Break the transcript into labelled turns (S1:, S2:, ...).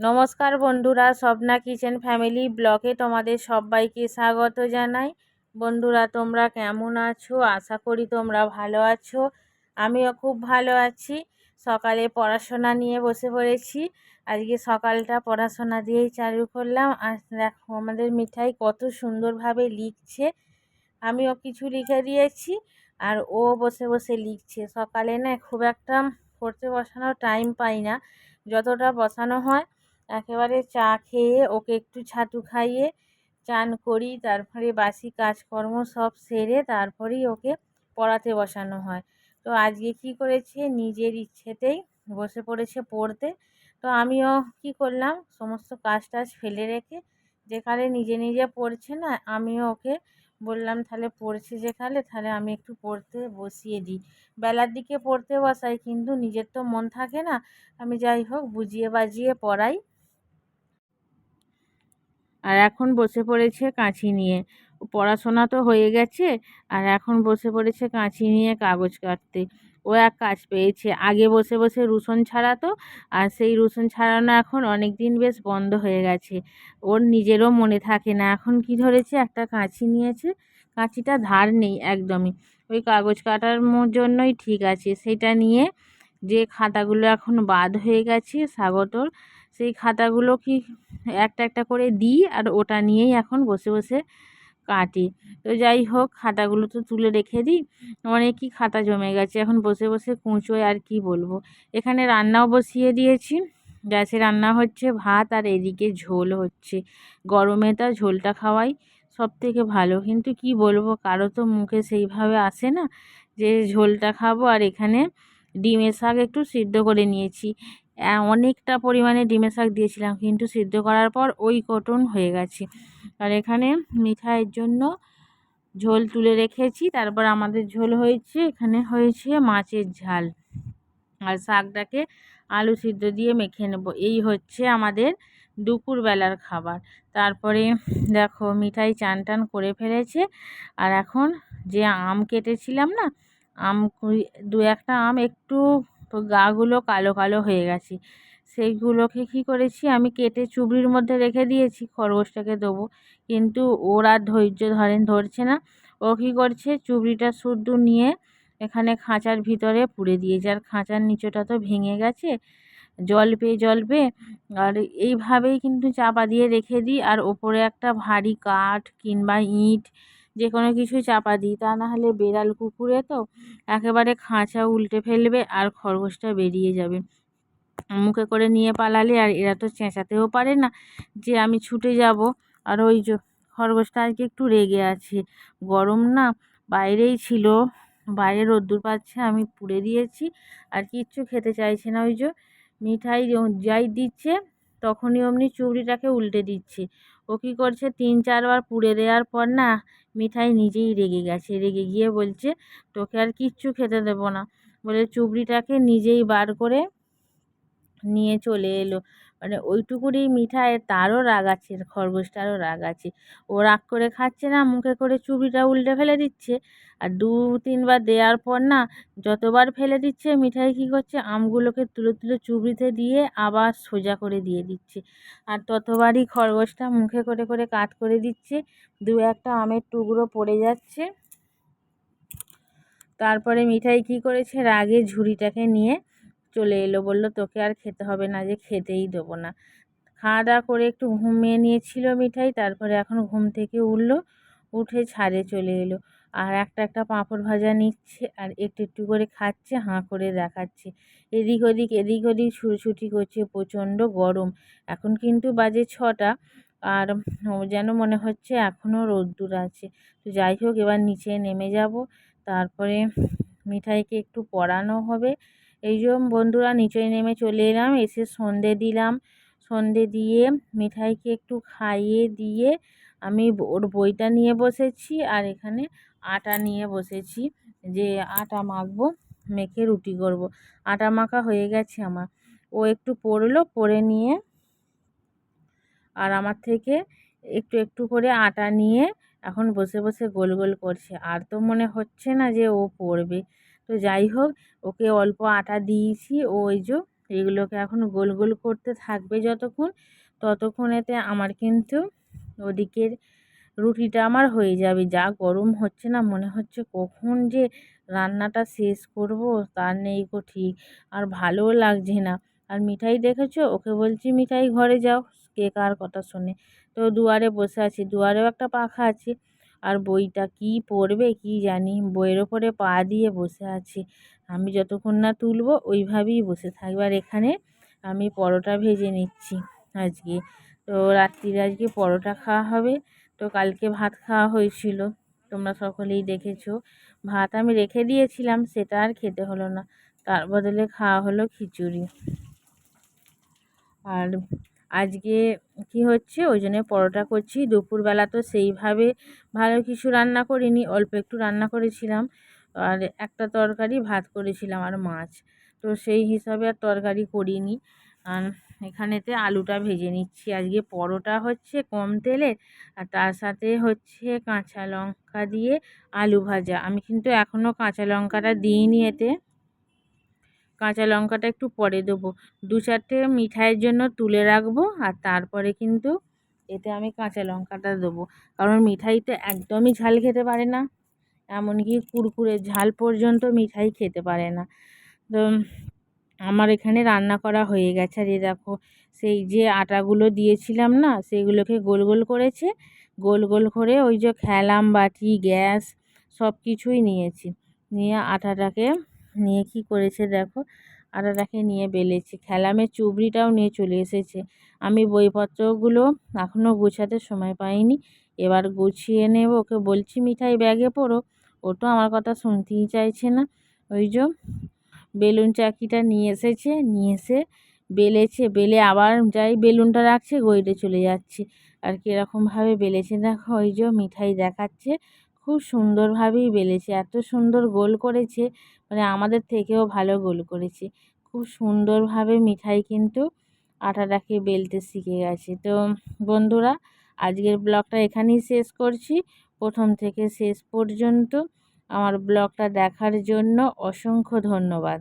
S1: নমস্কার বন্ধুরা, Swapna kitchen family ব্লগে তোমাদের সবাইকে স্বাগত জানাই। বন্ধুরা, তোমরা কেমন আছো? আশা করি তোমরা ভালো আছো। আমিও খুব ভালো আছি। সকালে পড়াশোনা নিয়ে বসে পড়েছি। আজকে সকালটা পড়াশোনা দিয়েই চালু করলাম। আর দেখো, আমাদের মিঠাই কত সুন্দরভাবে লিখছে। আমিও কিছু লিখে দিয়েছি আর ও বসে বসে লিখছে। সকালে না খুব একটা পড়তে বসানোর টাইম পাই না। যতটা বসানো হয় একেবারে চা খেয়ে ওকে একটু ছাতু খাইয়ে চান করি, তারপরে বাসি কাজকর্ম সব সেরে তারপরেই ওকে পড়াতে বসানো হয়। তো আজকে কী করেছে? নিজের ইচ্ছেতেই বসে পড়েছে পড়তে। তো আমিও কি করলাম? সমস্ত কাজ টাজ ফেলে রেখে যেখানে নিজে নিজে পড়ছে না, আমিও ওকে বললাম, তাহলে পড়ছে যেখানে, তাহলে আমি একটু পড়তে বসিয়ে দিই। বেলার দিকে পড়তে বসাই, কিন্তু নিজের তো মন থাকে না। আমি যাই হোক, বুঝিয়ে বাজিয়ে পড়াই। আর এখন বসে পড়েছে কাঁচি নিয়ে। পড়াশোনা তো হয়ে গেছে, আর এখন বসে পড়েছে কাঁচি নিয়ে কাগজ কাটতে। ও এক কাজ পেয়েছে, আগে বসে বসে রুসন ছাড়াতো, আর সেই রুসন ছাড়ানো এখন অনেক দিন বেশ বন্ধ হয়ে গেছে। ওর নিজেরও মনে থাকে না, এখন কি ধরেছে, একটা কাঁচি নিয়েছে, কাঁচিটা ধার নেই একদমই। ওই কাগজ কাটার জন্যই ঠিক আছে। সেটা নিয়ে যে খাতাগুলো এখন বাদ হয়ে গেছে স্বাগতর সেই খাতাগুলো কি একটা একটা করে দিই আর ওটা নিয়েই এখন বসে বসে কাটি। তো যাই হোক, খাতাগুলো তো তুলে রেখে দিই। অনেকই খাতা জমে গেছে। এখন বসে বসে কুঁচোয় আর কি বলব। এখানে রান্নাও বসিয়ে দিয়েছি। গ্যাসে রান্না হচ্ছে ভাত আর এদিকে ঝোল হচ্ছে। গরমে তা ঝোলটা খাওয়াই সব থেকে ভালো। কিন্তু কি বলব, কারও তো মুখে সেইভাবে আসে না যে ঝোলটা খাব। আর এখানে ডিমের শাক একটু সিদ্ধ করে নিয়েছি। অনেকটা পরিমাণে ডিমের শাক দিয়েছিলাম। কিন্তু সিদ্ধ করার পর ওই কটন হয়ে গেছে। আর এখানে মিঠাইয়ের জন্য ঝোল তুলে রেখেছি। তারপর আমাদের ঝোল হয়েছে, এখানে হয়েছে মাছের ঝাল। আর শাকটাকে আলু সিদ্ধ দিয়ে মেখে নেব। এই হচ্ছে আমাদের দুপুরবেলার খাবার। তারপরে দেখো মিঠাই চান টান করে ফেলেছে। আর এখন যে আম কেটেছিলাম না, আম দু একটা আম একটু গাগুলো কালো কালো হয়ে গেছে। সেইগুলোকে কী করেছি আমি কেটে চুবড়ির মধ্যে রেখে দিয়েছি, খরগোশটাকে দেবো। কিন্তু ওরা ধৈর্য ধরেন, ধরছে না। ও কী করছে, চুবড়িটা শুদ্ধ নিয়ে এখানে খাঁচার ভিতরে পুড়ে দিয়েছে। আর খাঁচার নিচটা তো ভেঙে গেছে জল পেয়ে জল পেয়ে আর এইভাবেই কিন্তু চাপা দিয়ে রেখে দিই। আর ওপরে একটা ভারী কাঠ কিংবা ইট যে কোনো কিছু চাপা দিই। তা না হলে বেড়াল কুকুরে তো একেবারে খাঁচা উল্টে ফেলবে আর খরগোশটা বেরিয়ে যাবে। মুখে করে নিয়ে পালালে আর এরা তো চেঁচাতেও পারে না যে আমি ছুটে যাব। আর ওই যে খরগোশটা আজকে একটু রেগে আছে। গরম না, বাইরেই ছিল। বাইরে রোদ্দুর পাচ্ছে, আমি পুড়ে দিয়েছি। আর কিচ্ছু খেতে চাইছে না ওই যে মিঠাই যাই দিচ্ছে, তখনই অমনি চুবড়িটাকে উল্টে দিচ্ছে। ও কী করছে, তিন চারবার পুড়ে দেওয়ার পর না মিঠাই নিজেই রেগে গেছে। রেগে গিয়ে বলছে, তোকে আর কিচ্ছু খেতে দেবো না। বলে চুবড়িটাকে নিজেই বার করে নিয়ে চলে এলো। মানে ওইটুকুনি মিঠাই তারও রাগ আছে, খরগোশটারও রাগ আছে। ও রাগ করে খাচ্ছে না, মুখে করে চুবিটা উল্টে ফেলে দিচ্ছে। আর দু, তিনবার দেওয়ার পর না, যতবার ফেলে দিচ্ছে, মিঠাই কী করছে, আমগুলোকে তুলে তুলে চুবড়িতে দিয়ে আবার সোজা করে দিয়ে দিচ্ছে। আর ততবারই খরগোশটা মুখে করে করে কাট করে দিচ্ছে। দু একটা আমের টুকরো পড়ে যাচ্ছে। তারপরে মিঠাই কী করেছে, রাগে ঝুড়িটাকে নিয়ে চলে এলো, বলল, তোকে আর খেতে হবে না যে খেতেই দেবো না। খাওয়া দাওয়া করে একটু ঘুমিয়ে নিয়েছিল মিঠাই, তারপরে এখন ঘুম থেকে উঠল, উঠে ছাদে চলে এলো। আর একটা একটা পাঁপড় ভাজা নিচ্ছে আর একটু একটু করে খাচ্ছে, হাঁ করে দেখাচ্ছে। এদিক ওদিক এদিক ওদিক ছুটোছুটি করছে, প্রচণ্ড গরম। এখন কিন্তু বাজে ছটা আর যেন মনে হচ্ছে এখনও রোদ্দুর আছে। তো যাই হোক, এবার নিচে নেমে যাব। তারপরে মিঠাইকে একটু পড়ানো হবে। এই যে বন্ধুরা নিচে নেমে চলে এলাম, এসে সন্ধে দিলাম। সন্ধে দিয়ে মিঠাইকে একটু খাইয়ে দিয়ে আমি ওর বইটা নিয়ে বসেছি আর এখানে আটা নিয়ে বসেছি। যে আটা মাখবো, মেখে রুটি করব। আটা মাখা হয়ে গেছে আমার। ও একটু পড়ল, পড়ে নিয়ে আর আমার থেকে একটু একটু করে আটা নিয়ে এখন বসে বসে গোল গোল করছে। আর তো মনে হচ্ছে না যে ও পড়বে। তো যাই হোক, ওকে অল্প আটা দিয়েছি। ওই যে এগুলোকে এখন গোল গোল করতে থাকবে যতক্ষণ ততক্ষণ এতে আমার কিন্তু ওদিকের রুটিটা আমার হয়ে যাবে। যা গরম হচ্ছে না, মনে হচ্ছে কখন যে রান্নাটা শেষ করব তার নেই কো ঠিক। আর ভালোও লাগছে না। আর মিঠাই দেখেছ? ওকে বলছি, মিঠাই ঘরে যাও, কে কার কথা শোনে? তো দুয়ারে বসে আছি। দুয়ারেও একটা পাখা আছে। আর বইটা কি পড়বে কি জানি, বইয়ের ওপরে পা দিয়ে বসে আছে। আমি যতক্ষণ না তুলবো ওইভাবেই বসে থাকবে। আর এখানে আমি পরোটা ভেজে নিচ্ছি আজকে। তো রাত্রিরে আজকে পরোটা খাওয়া হবে। তো কালকে ভাত খাওয়া হয়েছিল। তোমরা সকলেই দেখেছ। ভাত আমি রেখে দিয়েছিলাম, সেটা আর খেতে হলো না। তার বদলে খাওয়া হলো খিচুড়ি। আর আজকে কি হচ্ছে? ওই জন্য পরোটা করছি। দুপুরবেলা তো সেইভাবে ভালো কিছু রান্না করিনি, অল্প একটু রান্না করেছিলাম। আর একটা তরকারি ভাত করেছিলাম আর মাছ। তো সেই হিসাবে আর তরকারি করিনি। আর এখানেতে আলুটা ভেজে নিচ্ছি। আজকে পরোটা হচ্ছে কম তেলে আর তার সাথে হচ্ছে কাঁচা লঙ্কা দিয়ে আলু ভাজা। আমি কিন্তু এখনও কাঁচা লঙ্কাটা দিইনি এতে। কাঁচা লঙ্কাটা একটু পরে দেবো। দু চারটে মিঠাইয়ের জন্য তুলে রাখব আর তারপরে কিন্তু এতে আমি কাঁচা লঙ্কাটা দেবো। কারণ মিঠাই তো একদমই ঝাল খেতে পারে না, এমনকি কুরকুরে ঝাল পর্যন্ত মিঠাই খেতে পারে না। তো আমার এখানে রান্না করা হয়ে গেছে আর এ দেখো, সেই যে আটাগুলো দিয়েছিলাম না, সেগুলোকে গোল গোল করেছে, গোল গোল করে ওই যে খেলাম বাটি, গ্যাস সব কিছুই নিয়েছি। নিয়ে আটাটাকে নিয়ে কি করেছে দেখো? আটাটাকে নিয়ে বেলেছে, খেলামের চুবড়িটাও নিয়ে চলে এসেছে। আমি বইপত্রগুলো এখনও গোছাতে সময় পাইনি, এবার গুছিয়ে নেব। ওকে বলছি, মিঠাই ব্যাগে পড়ো, ও তো আমার কথা শুনতেই চাইছে না। ওই যে বেলুন চাকিটা নিয়ে এসেছে, নিয়ে এসে বেলেছে, বেলে আবার যাই বেলুনটা রাখছে গইড়ে চলে যাচ্ছে। আর কীরকমভাবে বেলেছে দেখো, ওই যে মিঠাই দেখাচ্ছে। খুব সুন্দরভাবেই বেলেছে। এত সুন্দর গোল করেছে মানে আমাদের থেকেও ভালো গোল করেছে। খুব সুন্দরভাবে মিঠাই কিন্তু আটাটাকে বেলতে শিখে গেছে। তো বন্ধুরা, আজকের ব্লগটা এখানেই শেষ করছি। প্রথম থেকে শেষ পর্যন্ত আমার ব্লগটা দেখার জন্য অসংখ্য ধন্যবাদ।